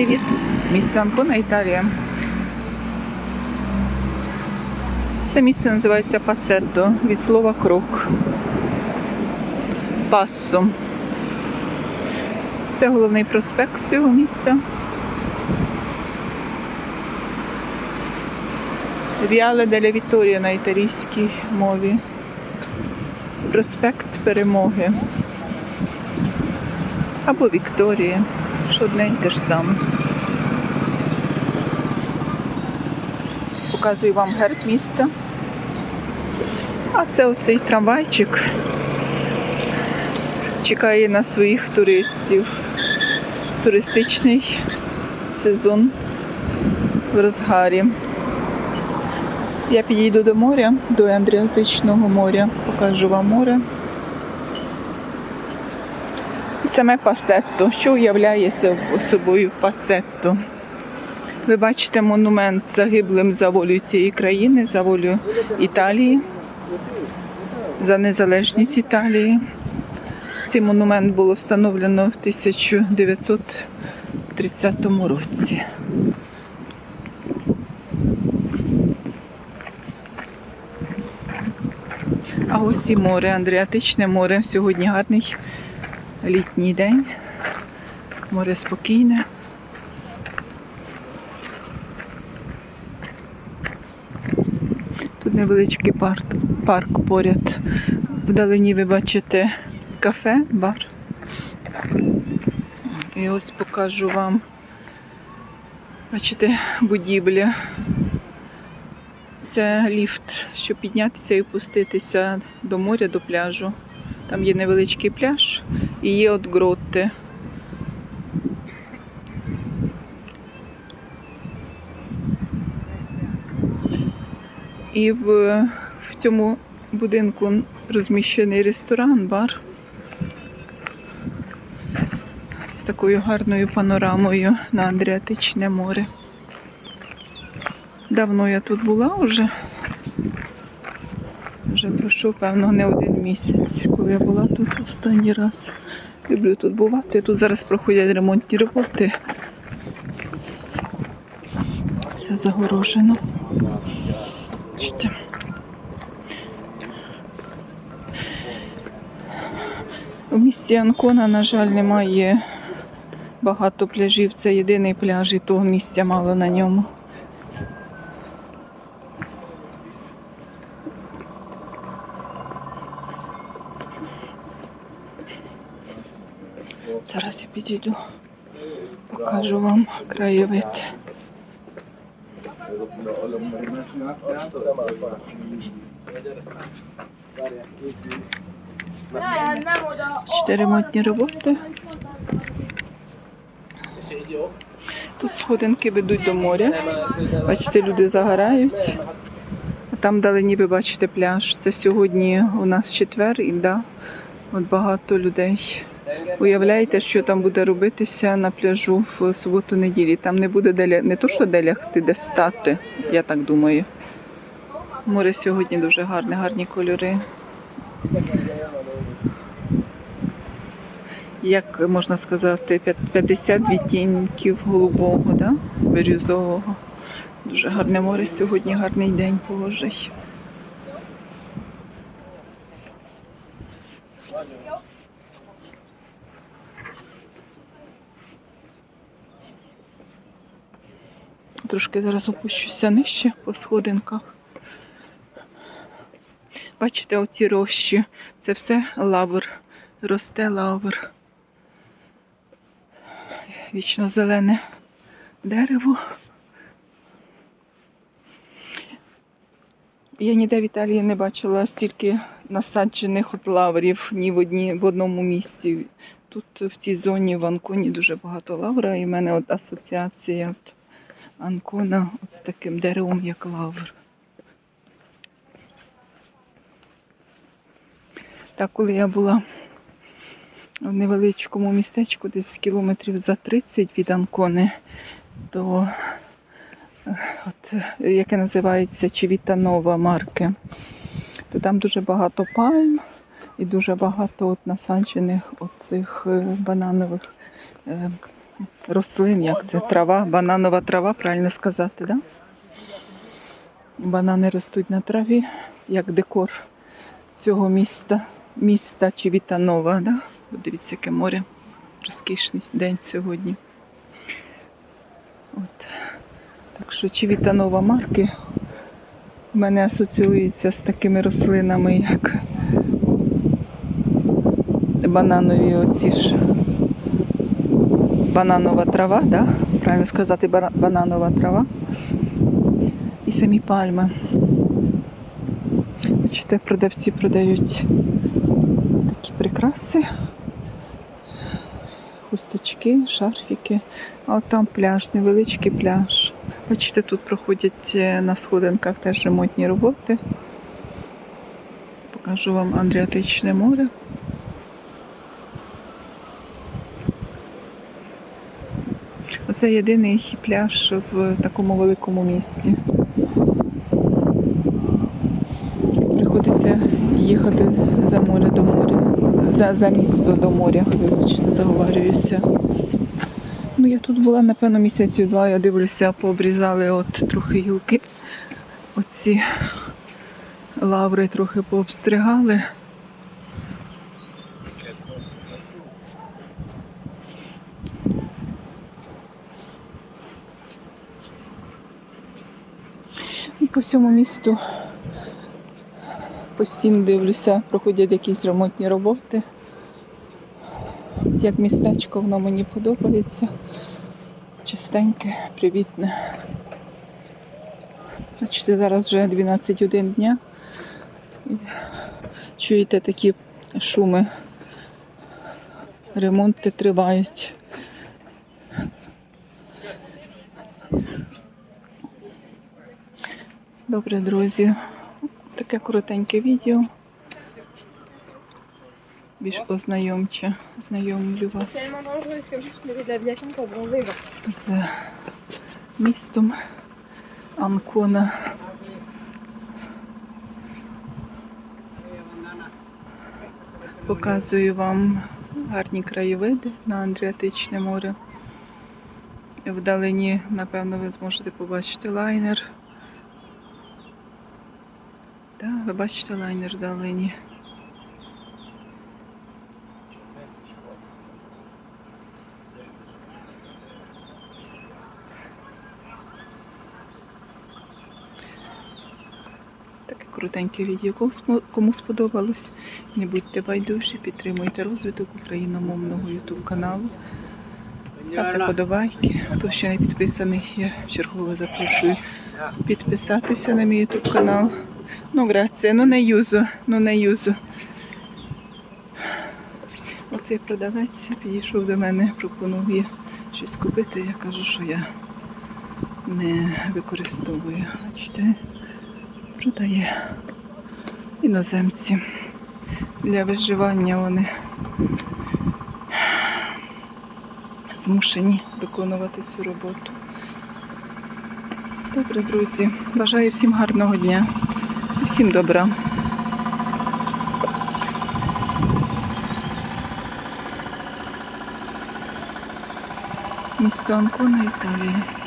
Привіт! Місто Анкона, Італія. Це місце називається Пасетто від слова крок. Пассо. Це головний проспект цього місця. Віале деля Віторія на італійській мові. Проспект Перемоги. Або Вікторія. Що одне те ж саме. Показую вам герб міста. А це оцей трамвайчик чекає на своїх туристів. Туристичний сезон в розгарі. Я підійду до моря, до Андріатичного моря, покажу вам море. Саме пасетто. Що уявляє соб- собою пасетто? Ви бачите монумент загиблим за волю цієї країни, за волю Італії, за незалежність Італії. Цей монумент було встановлено в 1930 році. А ось і море, Андріатичне море. Сьогодні гарний літній день. Море спокійне. Тут невеличкий парк, парк поряд. Вдалині ви бачите кафе, бар. І ось покажу вам. Бачите, будівля. Це ліфт, щоб піднятися і опуститися до моря, до пляжу. Там є невеличкий пляж і є от гроти. І в, в цьому будинку розміщений ресторан, бар з такою гарною панорамою на Адріатичне море. Давно я тут була вже. Вже пройшов, певно, не один місяць, коли я була тут останній раз. Люблю тут бувати. Тут зараз проходять ремонтні роботи. Все загорожено. Бачите. У місті Анкона, на жаль, немає багато пляжів. Це єдиний пляж, і того місця мало на ньому. Зараз я підійду, покажу вам краєвид. Чотири ремонтні роботи. Тут сходинки ведуть до моря. Бачите, люди загорають. Там вдалині ви бачите пляж. Це сьогодні у нас четвер і да, от багато людей. Уявляєте, що там буде робитися на пляжу в суботу-неділі. Там не буде де не то, що де лягти, де стати, я так думаю. Море сьогодні дуже гарне, гарні кольори. Як можна сказати, 50 відтінків голубого, да? бірюзового. Дуже гарне море сьогодні, гарний день божий. Трошки зараз опущуся нижче по сходинках. Бачите, оці рощі. Це все лавр. Росте лавр. Вічно зелене дерево. Я ніде в Італії не бачила стільки насаджених от лаврів ні в одні, в одному місці. Тут в цій зоні в Анконі дуже багато лавра, і в мене от асоціація от Анкона от з таким деревом, як лавр. Так, коли я була в невеличкому містечку, десь кілометрів за 30 від Анкони, то от, яке називається Чивітанова марки, то там дуже багато пальм і дуже багато от насаджених оцих е, бананових е, рослин, як це трава, бананова трава, правильно сказати, да? Банани ростуть на траві, як декор цього міста, міста Чивітанова, да? Дивіться, яке море. Розкішний день сьогодні. От. Так що Чивітанова марки в мене асоціюється з такими рослинами, як бананові оці ж бананова трава, да? правильно сказати, бананова трава і самі пальми. Бачите, продавці продають такі прикраси, хусточки, шарфіки. А от там пляж, невеличкий пляж. Бачите, тут проходять е, на сходинках теж ремонтні роботи. Покажу вам Адріатичне море. Це єдиний пляж в такому великому місті. Приходиться їхати за море до моря. За, за місто до моря, вибачте, заговарююся. Ну, я тут була, напевно, місяців два, я дивлюся, пообрізали от трохи гілки. Оці лаври трохи пообстригали. І по всьому місту постійно дивлюся, проходять якісь ремонтні роботи. Як містечко воно мені подобається. Чистеньке, привітне. Бачите, зараз вже 12 годин дня. Чуєте такі шуми. Ремонти тривають. Добре, друзі. Таке коротеньке відео. Більш ознайомче. Знайомлю вас з містом Анкона. Показую вам гарні краєвиди на Адріатичне море. Вдалині, напевно, ви зможете побачити лайнер. Так, ви бачите лайнер вдалині. Таке крутеньке відео. Кому сподобалось, не будьте байдужі, підтримуйте розвиток україномовного YouTube каналу. Ставте подобайки. Хто ще не підписаний, я чергово запрошую підписатися на мій YouTube канал. Ну, грація, ну не юзу, ну не юзу. Оцей продавець підійшов до мене, пропонує щось купити. Я кажу, що я не використовую. Бачите, продає іноземці. Для виживання вони змушені виконувати цю роботу. Добре, друзі. Бажаю всім гарного дня всім добра. Місто Анкона, Італія.